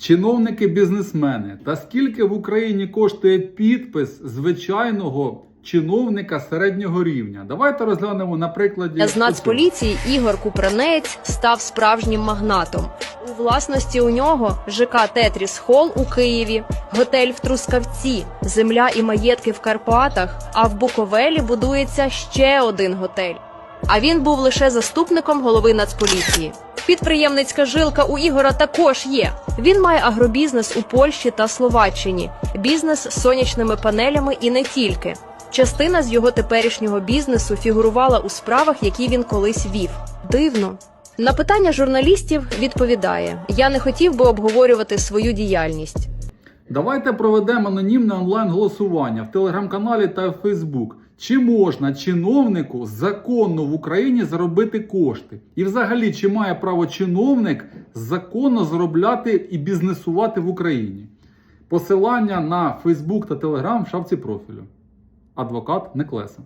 чиновники-бізнесмени. Та скільки в Україні коштує підпис звичайного чиновника середнього рівня? Давайте розглянемо на прикладі. З Нацполіції Ігор Купранець став справжнім магнатом. У власності у нього ЖК Тетріс Хол у Києві, готель в Трускавці, земля і маєтки в Карпатах. А в Буковелі будується ще один готель. А він був лише заступником голови Нацполіції. Підприємницька жилка у Ігора також є. Він має агробізнес у Польщі та Словаччині, бізнес з сонячними панелями і не тільки. Частина з його теперішнього бізнесу фігурувала у справах, які він колись вів. Дивно. На питання журналістів відповідає: я не хотів би обговорювати свою діяльність. Давайте проведемо анонімне онлайн-голосування в телеграм-каналі та в Фейсбук. Чи можна чиновнику законно в Україні заробити кошти? І взагалі, чи має право чиновник законно заробляти і бізнесувати в Україні? Посилання на Фейсбук та Телеграм в шапці профілю. Адвокат Неклеса.